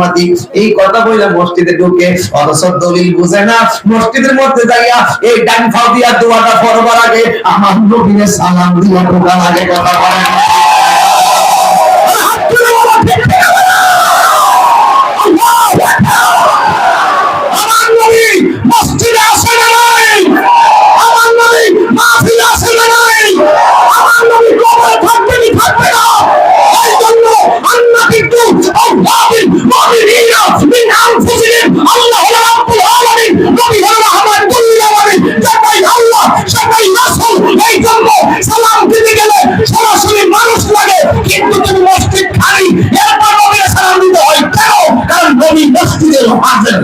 সাংবাদিক, এই কথা বলে মসজিদে ঢুকে অথচ দলিল বুঝে না। মসজিদের মধ্যে যাইয়া এই ডান ফাও দিয়া দোয়াটা পড়বার আগে আমার নবীনে সালাম দিয়া কথা বলেন নবী মসজিদের হাজির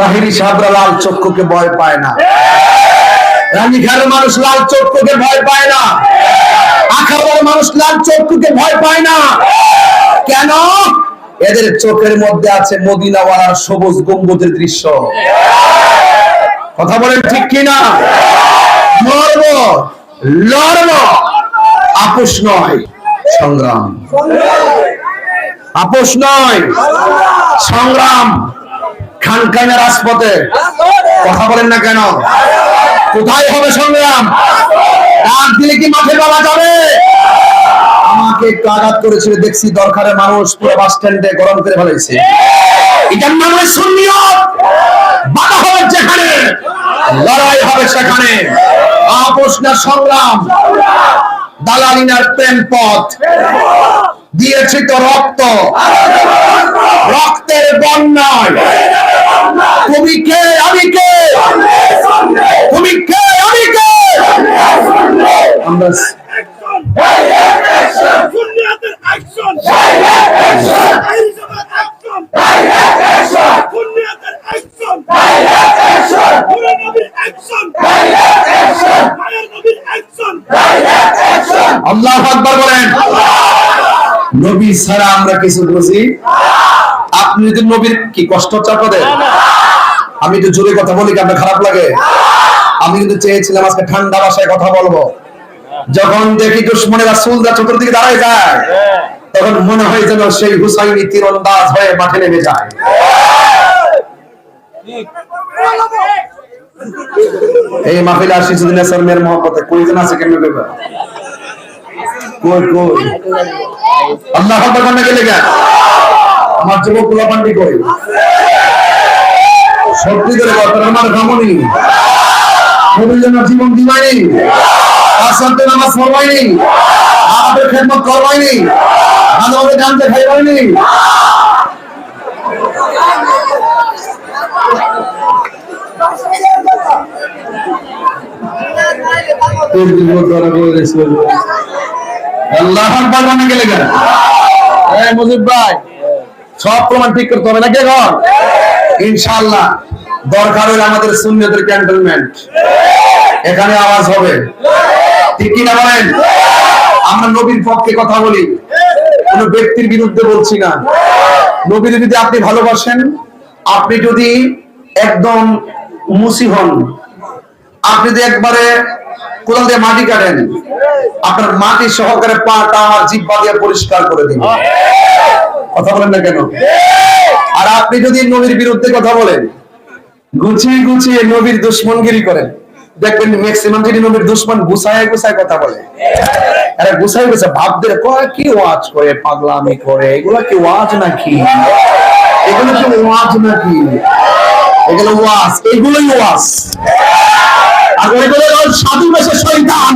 তাহিরি সাবরা লাল চক্ষুকে ভয় পায় না। রানীঘাটের মানুষ লাল চক্ষুকে ভয় পায় না। আখাবার মানুষ লাল চক্ষুকে ভয় পায় না। কেন? এদের চোখের মধ্যে আছে মদিনাওয়ালার সবুজ গম্বুজের দৃশ্য। কথা বলেন ঠিক কিনা? লড়ব লড়ব। আপোষ নয় সংগ্রাম। আপোষ নয় সংগ্রাম। খানকানের রাজপথে। কথা বলেন না কেন? কোথায় হবে সংগ্রাম? ডাক দিলে কি মাঠে পাওয়া যাবে? আমাকে একটু আঘাত করেছিল, দেখছি দরকারে মানুষ পুরো বাস স্ট্যান্ডে গরম করে ফেলেছে। এটার নাম সুন্নিয়ত। বাধা হবে যেখানে, লড়াই হবে সেখানে। আপোষ না সংগ্রাম। দালালিনার প্রেম পথ। দিয়েছি তো রক্ত। রক্তের বন্যায়। তুমি কে আমি কে তুমি কে আমি কে! আল্লাহ বলেন নবী ছাড়া আমরা কিছু বুঝি আপনি যদি নবীর কি কষ্ট হচ্ছে আপনাদের? আমি তো জোরে কথা বলি কি আপনার খারাপ লাগে? আমি কিন্তু চেয়েছিলাম আজকে ঠান্ডা ভাষায় কথা বলব। যখন দেখি দুশ্মনেরা সুলদা চতুর্দিকে দাঁড়ায় যায় তখন মনে হয় যেন সেই হুসাইনি তীরন্দাজ হয়ে মাঠে নেমে যায়। এই মাহফিলে আসি যদি নেসার মেয়ের মহব্বতে কয়জন আছে কেমন ব্যাপার কই কই আল্লাহ আকবার কান্না গেলে গা আমার যুবক গোলাপান্ডি কই সত্যি করে কথা আমার কামনি নবীর জন্য জীবন দিবাইনি তার সাথে নামাজ পড়বাইনি আমাদের খেদমত করবাইনি ভালোভাবে জানতে খাইবাইনি আল্লাহ গেলে মুজিব ভাই। সব প্রমাণ ঠিক করতে হবে নাকি এখন? ইনশাআল্লাহ। দরকার হলে আমাদের সুন্নতের ক্যান্টনমেন্ট। এখানে আওয়াজ হবে। ঠিক কি না বলেন? আমরা নবীর পক্ষে কথা বলি। কোন ব্যক্তির বিরুদ্ধে বলছি না। নবীর যদি আপনি ভালোবাসেন, আপনি যদি একদম মুসি হন, আপনি যদি একবারে কোদাল দিয়ে মাটি কাটেন, আপনার মাটি সহকারে পাটা আমার জিব্বা দিয়ে পরিষ্কার করে দিন। কথা বলেন না কেন? আর আপনি যদি নবীর বিরুদ্ধে কথা বলেন, গুছিয়ে গুছিয়ে নবীর দুশ্মনগিরি করেন। দেখবেন ম্যাক্সিমাম যদি নবীর দুশ্মন গুছায় গুছায় কথা বলে। আরে গুছায় গুছায় ভাবদের কি ওয়াজ করে, পাগলামি করে? এগুলা কি ওয়াজ নাকি? এগুলো কি ওয়াজ নাকি? এগুলো ওয়াজ, এগুলোই ওয়াজ। আর এগুলো সাধু বেশে শয়তান।